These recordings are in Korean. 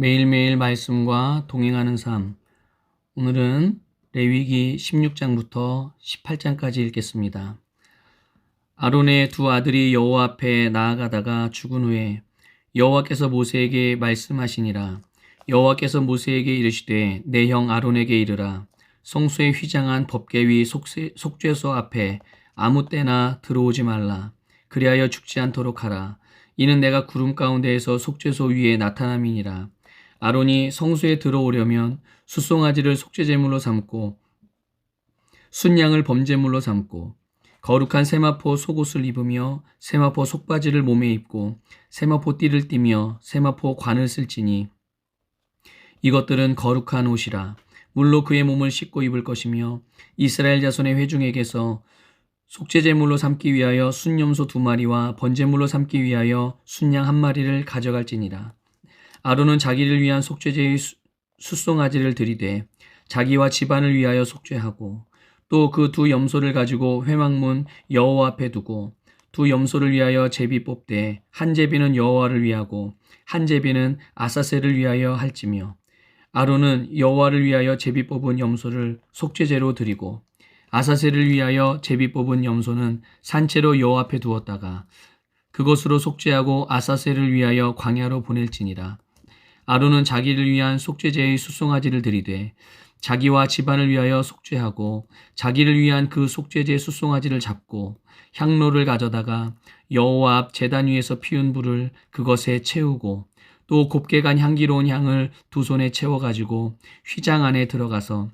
매일매일 말씀과 동행하는 삶. 오늘은 레위기 16장부터 18장까지 읽겠습니다. 아론의 두 아들이 여호와 앞에 나아가다가 죽은 후에 여호와께서 모세에게 말씀하시니라. 여호와께서 모세에게 이르시되 내 형 아론에게 이르라. 성소에 휘장한 법계위 속죄소 앞에 아무 때나 들어오지 말라. 그리하여 죽지 않도록 하라. 이는 내가 구름 가운데에서 속죄소 위에 나타남이니라. 아론이 성소에 들어오려면 숫송아지를 속죄제물로 삼고 순양을 범죄물로 삼고 거룩한 세마포 속옷을 입으며 세마포 속바지를 몸에 입고 세마포 띠를 띠며 세마포 관을 쓸지니 이것들은 거룩한 옷이라 물로 그의 몸을 씻고 입을 것이며 이스라엘 자손의 회중에게서 속죄제물로 삼기 위하여 순염소 두 마리와 번제물로 삼기 위하여 순양 한 마리를 가져갈지니라. 아론은 자기를 위한 속죄제의 숫송아지를 들이되 자기와 집안을 위하여 속죄하고 또 그 두 염소를 가지고 회막문 여호와 앞에 두고 두 염소를 위하여 제비 뽑되 한 제비는 여호와를 위하고 한 제비는 아사셀을 위하여 할지며 아론은 여호와를 위하여 제비 뽑은 염소를 속죄제로 드리고 아사셀을 위하여 제비 뽑은 염소는 산채로 여호 앞에 두었다가 그것으로 속죄하고 아사셀을 위하여 광야로 보낼지니라. 아론은 자기를 위한 속죄제의 수송아지를 들이되 자기와 집안을 위하여 속죄하고 자기를 위한 그 속죄제 수송아지를 잡고 향로를 가져다가 여호와 앞 제단 위에서 피운 불을 그것에 채우고 또 곱게 간 향기로운 향을 두 손에 채워 가지고 휘장 안에 들어가서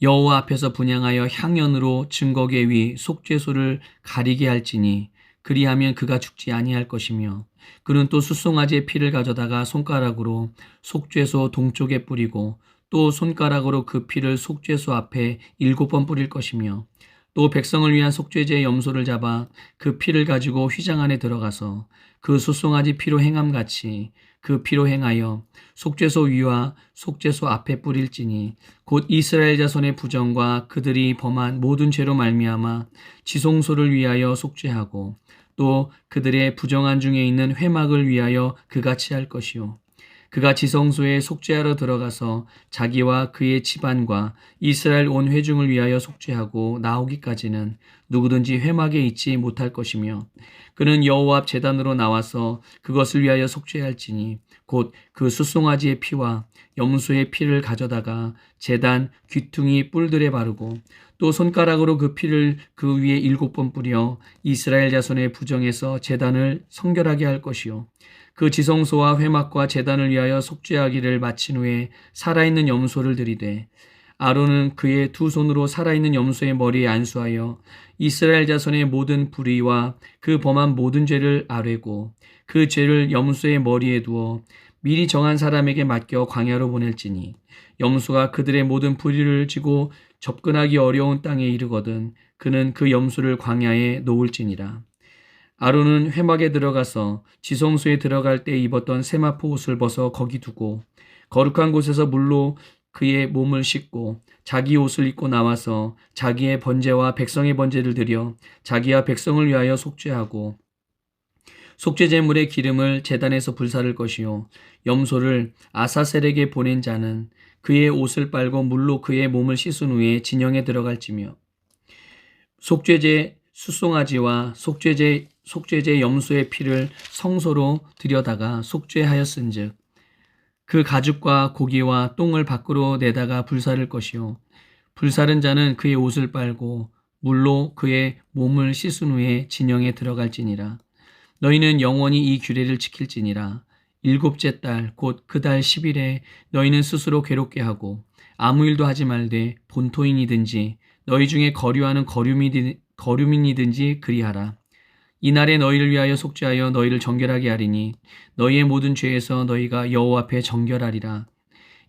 여호와 앞에서 분양하여 향연으로 증거계 위 속죄소를 가리게 할지니 그리하면 그가 죽지 아니할 것이며 그는 또 수송아지의 피를 가져다가 손가락으로 속죄소 동쪽에 뿌리고 또 손가락으로 그 피를 속죄소 앞에 일곱 번 뿌릴 것이며 또 백성을 위한 속죄제의 염소를 잡아 그 피를 가지고 휘장 안에 들어가서 그 수송아지 피로 행함 같이 그 피로 행하여 속죄소 위와 속죄소 앞에 뿌릴지니 곧 이스라엘 자손의 부정과 그들이 범한 모든 죄로 말미암아 지송소를 위하여 속죄하고 또 그들의 부정한 중에 있는 회막을 위하여 그같이 할 것이요. 그가 지성소에 속죄하러 들어가서 자기와 그의 집안과 이스라엘 온 회중을 위하여 속죄하고 나오기까지는 누구든지 회막에 있지 못할 것이며 그는 여호와 앞 제단으로 나와서 그것을 위하여 속죄할지니 곧 그 수송아지의 피와 염소의 피를 가져다가 제단 귀퉁이 뿔들에 바르고 또 손가락으로 그 피를 그 위에 일곱 번 뿌려 이스라엘 자손의 부정에서 제단을 성결하게 할 것이요. 그 지성소와 회막과 재단을 위하여 속죄하기를 마친 후에 살아있는 염소를 들이되 아론은 그의 두 손으로 살아있는 염소의 머리에 안수하여 이스라엘 자손의 모든 불의와 그 범한 모든 죄를 아뢰고 그 죄를 염소의 머리에 두어 미리 정한 사람에게 맡겨 광야로 보낼지니 염소가 그들의 모든 불의를 지고 접근하기 어려운 땅에 이르거든 그는 그 염소를 광야에 놓을지니라. 아론은 회막에 들어가서 지성소에 들어갈 때 입었던 세마포 옷을 벗어 거기 두고 거룩한 곳에서 물로 그의 몸을 씻고 자기 옷을 입고 나와서 자기의 번제와 백성의 번제를 드려 자기와 백성을 위하여 속죄하고 속죄 제물의 기름을 재단에서 불사를 것이요 염소를 아사셀에게 보낸 자는 그의 옷을 빨고 물로 그의 몸을 씻은 후에 진영에 들어갈지며 속죄제 수송아지와 속죄제 속죄제 염소의 피를 성소로 들여다가 속죄하였은즉 그 가죽과 고기와 똥을 밖으로 내다가 불사를 것이요. 불사른 자는 그의 옷을 빨고 물로 그의 몸을 씻은 후에 진영에 들어갈지니라. 너희는 영원히 이 규례를 지킬지니라 일곱째 달 곧 그 달 10일에 너희는 스스로 괴롭게 하고 아무 일도 하지 말되 본토인이든지 너희 중에 거류하는 거류민이든지 그리하라 이날에 너희를 위하여 속죄하여 너희를 정결하게 하리니 너희의 모든 죄에서 너희가 여호와 앞에 정결하리라.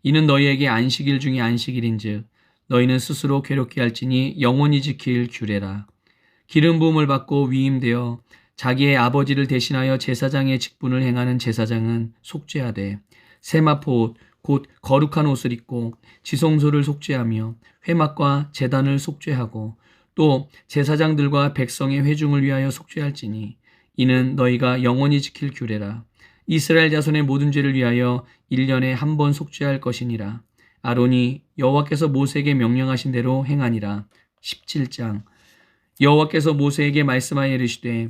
이는 너희에게 안식일 중에 안식일인즉 너희는 스스로 괴롭게 할지니 영원히 지킬 규례라. 기름 부음을 받고 위임되어 자기의 아버지를 대신하여 제사장의 직분을 행하는 제사장은 속죄하되 세마포 옷, 곧 거룩한 옷을 입고 지성소를 속죄하며 회막과 재단을 속죄하고 또 제사장들과 백성의 회중을 위하여 속죄할지니 이는 너희가 영원히 지킬 규례라 이스라엘 자손의 모든 죄를 위하여 1년에 한 번 속죄할 것이니라. 아론이 여호와께서 모세에게 명령하신 대로 행하니라. 17장 여호와께서 모세에게 말씀하여 이르시되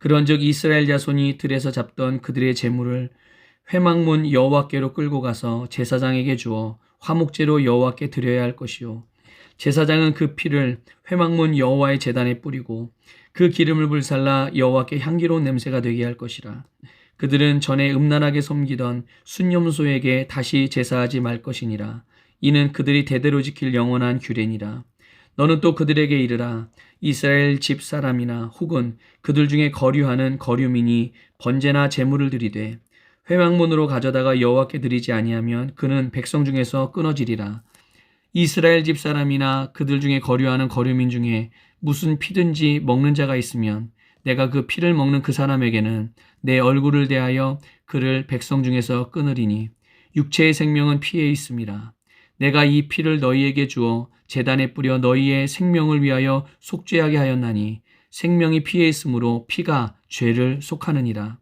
그런즉 이스라엘 자손이 들에서 잡던 그들의 재물을 회막문 여호와께로 끌고 가서 제사장에게 주어 화목제로 여호와께 드려야 할 것이요. 제사장은 그 피를 회막문 여호와의 제단에 뿌리고 그 기름을 불살라 여호와께 향기로운 냄새가 되게 할 것이라. 그들은 전에 음란하게 섬기던 순념소에게 다시 제사하지 말 것이니라. 이는 그들이 대대로 지킬 영원한 규례니라 너는 또 그들에게 이르라 이스라엘 집 사람이나 혹은 그들 중에 거류하는 거류민이 번제나 제물을 드리되 회막문으로 가져다가 여호와께 드리지 아니하면 그는 백성 중에서 끊어지리라. 이스라엘 집 사람이나 그들 중에 거류하는 거류민 중에 무슨 피든지 먹는 자가 있으면 내가 그 피를 먹는 그 사람에게는 내 얼굴을 대하여 그를 백성 중에서 끊으리니 육체의 생명은 피에 있습니다. 내가 이 피를 너희에게 주어 재단에 뿌려 너희의 생명을 위하여 속죄하게 하였나니 생명이 피에 있으므로 피가 죄를 속하느니라.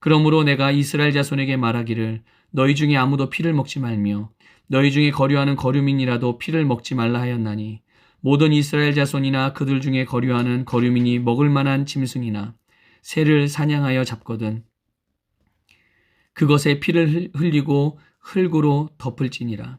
그러므로 내가 이스라엘 자손에게 말하기를 너희 중에 아무도 피를 먹지 말며 너희 중에 거류하는 거류민이라도 피를 먹지 말라 하였나니 모든 이스라엘 자손이나 그들 중에 거류하는 거류민이 먹을 만한 짐승이나 새를 사냥하여 잡거든 그것에 피를 흘리고 흙으로 덮을지니라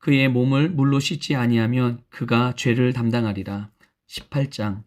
그의 몸을 물로 씻지 아니하면 그가 죄를 담당하리라. 18장.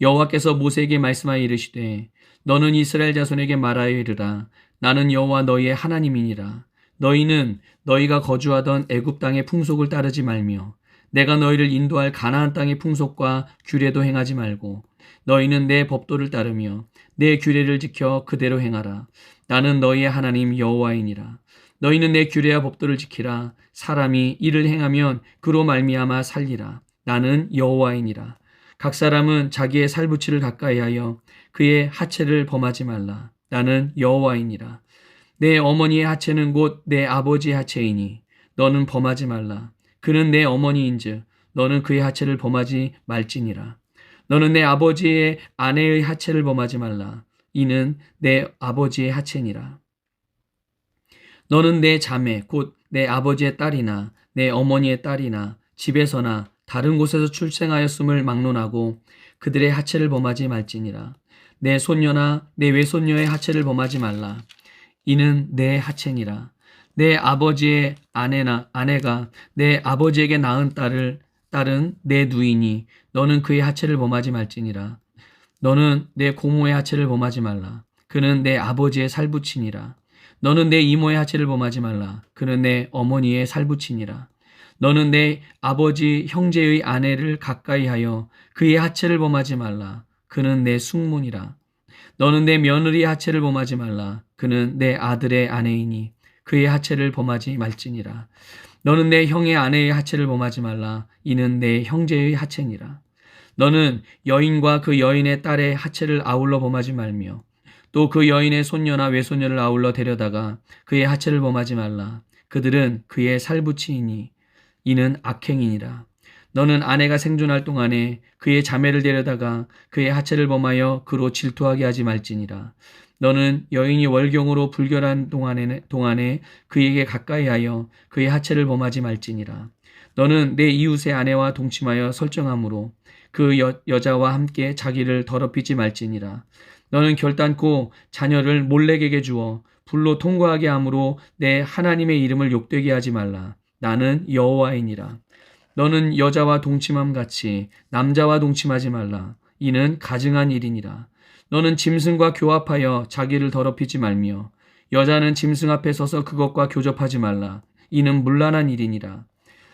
여호와께서 모세에게 말씀하여 이르시되 너는 이스라엘 자손에게 말하여 이르라. 나는 여호와 너희의 하나님이니라. 너희는 너희가 거주하던 애굽 땅의 풍속을 따르지 말며 내가 너희를 인도할 가나안 땅의 풍속과 규례도 행하지 말고 너희는 내 법도를 따르며 내 규례를 지켜 그대로 행하라. 나는 너희의 하나님 여호와이니라 너희는 내 규례와 법도를 지키라. 사람이 이를 행하면 그로 말미암아 살리라. 나는 여호와이니라. 각 사람은 자기의 살부치를 가까이하여 그의 하체를 범하지 말라. 나는 여호와이니라. 내 어머니의 하체는 곧 내 아버지의 하체이니 너는 범하지 말라. 그는 내 어머니인즉 너는 그의 하체를 범하지 말지니라. 너는 내 아버지의 아내의 하체를 범하지 말라. 이는 내 아버지의 하체니라. 너는 내 자매 곧 내 아버지의 딸이나 내 어머니의 딸이나 집에서나 다른 곳에서 출생하였음을 막론하고 그들의 하체를 범하지 말지니라. 내 손녀나 내 외손녀의 하체를 범하지 말라. 이는 내 하체니라. 내 아버지의 아내나 아내가 내 아버지에게 낳은 딸을 딸은 내 누이니 너는 그의 하체를 범하지 말지니라. 너는 내 고모의 하체를 범하지 말라. 그는 내 아버지의 살부친이라. 너는 내 이모의 하체를 범하지 말라. 그는 내 어머니의 살부친이라. 너는 내 아버지 형제의 아내를 가까이 하여 그의 하체를 범하지 말라. 그는 내 숙문이라. 너는 내 며느리의 하체를 범하지 말라. 그는 내 아들의 아내이니 그의 하체를 범하지 말지니라. 너는 내 형의 아내의 하체를 범하지 말라. 이는 내 형제의 하체니라. 너는 여인과 그 여인의 딸의 하체를 아울러 범하지 말며 또 그 여인의 손녀나 외손녀를 아울러 데려다가 그의 하체를 범하지 말라. 그들은 그의 살부치이니 이는 악행이니라. 너는 아내가 생존할 동안에 그의 자매를 데려다가 그의 하체를 범하여 그로 질투하게 하지 말지니라. 너는 여인이 월경으로 불결한 동안에, 동안에 그에게 가까이하여 그의 하체를 범하지 말지니라. 너는 내 이웃의 아내와 동침하여 설정함으로 그 여, 여자와 함께 자기를 더럽히지 말지니라. 너는 결단코 자녀를 몰래에게 주어 불로 통과하게 함으로 내 하나님의 이름을 욕되게 하지 말라. 나는 여호와이니라. 너는 여자와 동침함 같이 남자와 동침하지 말라. 이는 가증한 일이니라. 너는 짐승과 교합하여 자기를 더럽히지 말며 여자는 짐승 앞에 서서 그것과 교접하지 말라. 이는 문란한 일이니라.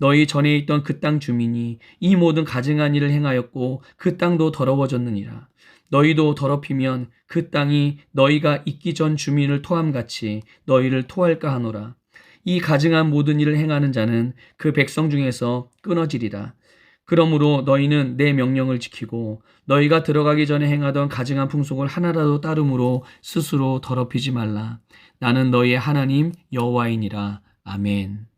너희 전에 있던 그 땅 주민이 이 모든 가증한 일을 행하였고 그 땅도 더러워졌느니라. 너희도 더럽히면 그 땅이 너희가 있기 전 주민을 토함같이 너희를 토할까 하노라. 이 가증한 모든 일을 행하는 자는 그 백성 중에서 끊어지리라. 그러므로 너희는 내 명령을 지키고 너희가 들어가기 전에 행하던 가증한 풍속을 하나라도 따름으로 스스로 더럽히지 말라. 나는 너희의 하나님 여호와이니라. 아멘.